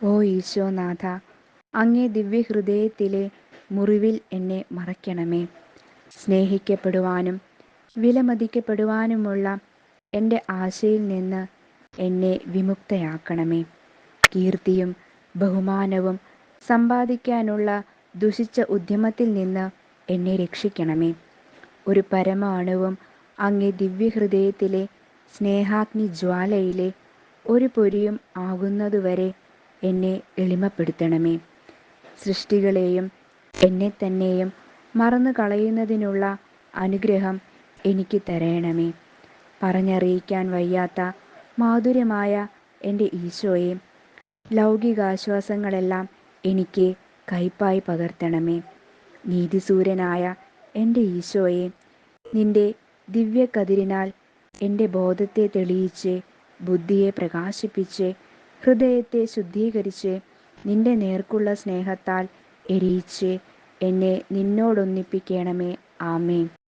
ഓ ഈശോനാഥ അങ്ങേ ദിവ്യഹൃദയത്തിലെ മുറിവിൽ എന്നെ മറയ്ക്കണമേ. സ്നേഹിക്കപ്പെടുവാനും വിലമതിക്കപ്പെടുവാനുമുള്ള എന്റെ ആശയിൽ നിന്ന് എന്നെ വിമുക്തയാക്കണമേ. കീർത്തിയും ബഹുമാനവും സമ്പാദിക്കാനുള്ള ദുഷിച്ച ഉദ്യമത്തിൽ നിന്ന് എന്നെ രക്ഷിക്കണമേ. ഒരു പരമാണുവും അങ്ങേ ദിവ്യഹൃദയത്തിലെ സ്നേഹാഗ്നി ജ്വാലയിലെ ഒരു പൊരിയും ആകുന്നതുവരെ എന്നെ എളിമപ്പെടുത്തണമേ. സൃഷ്ടികളെയും എന്നെ തന്നെയും മറന്നു കളയുന്നതിനുള്ള അനുഗ്രഹം എനിക്ക് തരയണമേ പറഞ്ഞറിയിക്കാൻ വയ്യാത്ത മാധുര്യമായ എന്റെ ഈശോയെ ലൗകികാശ്വാസങ്ങളെല്ലാം എനിക്ക് കൈപ്പായി പകർത്തണമേ. നീതിസൂര്യനായ എന്റെ ഈശോയെ നിന്റെ ദിവ്യകതിരിനാൽ എന്റെ ബോധത്തെ തെളിയിച്ച് ബുദ്ധിയെ പ്രകാശിപ്പിച്ച് ഹൃദയത്തെ ശുദ്ധീകരിച്ച് നിന്റെ നേർക്കുള്ള സ്നേഹത്താൽ എരിയിച്ച് എന്നെ നിന്നോടൊന്നിപ്പിക്കണമേ. ആമേൻ.